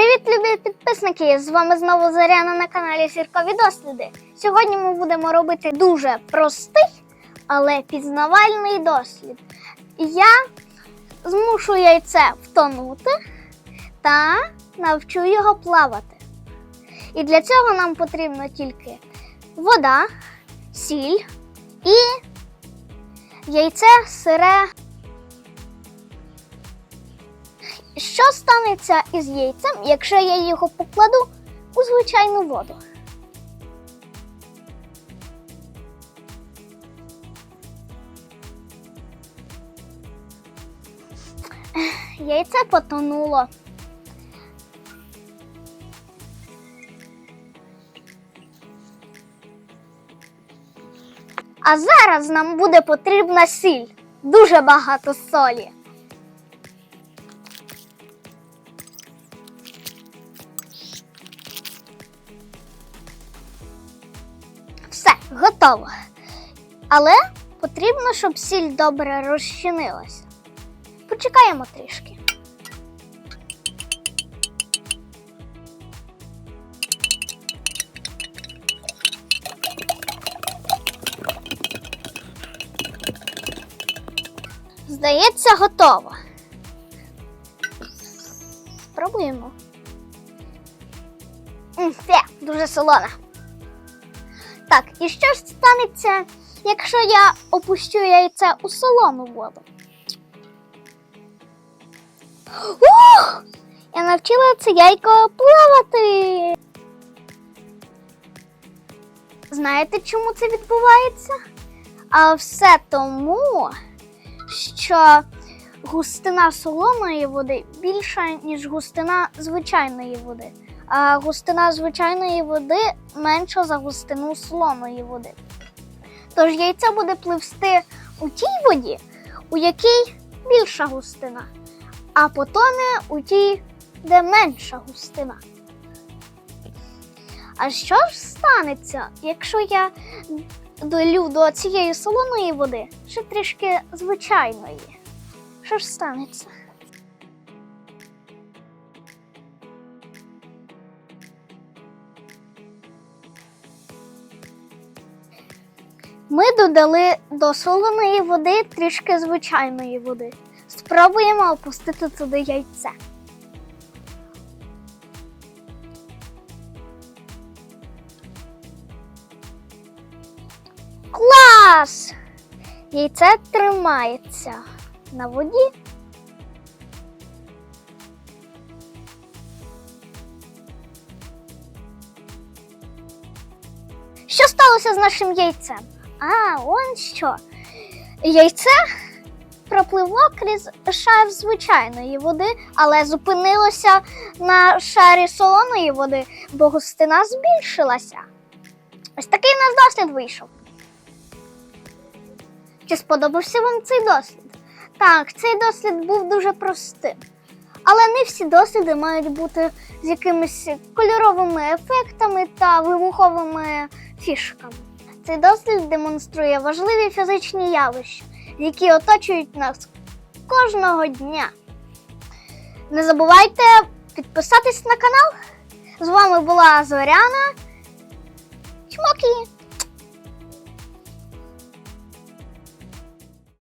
Привіт, любі підписники! З вами знову Зоряна на каналі Зіркові Досліди. Сьогодні ми будемо робити дуже простий, але пізнавальний дослід. Я змушу яйце втонути та навчу його плавати. І для цього нам потрібно тільки вода, сіль і яйце сире. Що станеться із яйцем, якщо я його покладу у звичайну воду? Яйце потонуло. А зараз нам буде потрібна сіль. Дуже багато солі. Готово. Але потрібно, щоб сіль добре розчинилася. Почекаємо трішки. Здається, готово. Спробуємо. Фе, дуже солона. Так, і що ж станеться, якщо я опущу яйце у солону воду? Ух! Я навчила це яйко плавати. Знаєте, чому це відбувається? А все тому, що густина солоної води більша, ніж густина звичайної води а густина звичайної води менша за густину солоної води. Тож яйце буде пливсти у тій воді, у якій більша густина, а потоне у тій, де менша густина. А що ж станеться, якщо я долю до цієї солоної води ще трішки звичайної? Що ж станеться? Ми додали до солоної води трішки звичайної води. Спробуємо опустити туди яйце. Клас! Яйце тримається на воді. Що сталося з нашим яйцем? А, он що. Яйце пропливло крізь шар звичайної води, але зупинилося на шарі солоної води, бо густина збільшилася. Ось такий в нас дослід вийшов. Чи сподобався вам цей дослід? Так, цей дослід був дуже простим. Але не всі досліди мають бути з якимись кольоровими ефектами та вибуховими фішками. Цей дослід демонструє важливі фізичні явища, які оточують нас кожного дня. Не забувайте підписатись на канал. З вами була Зоряна. Чмокі!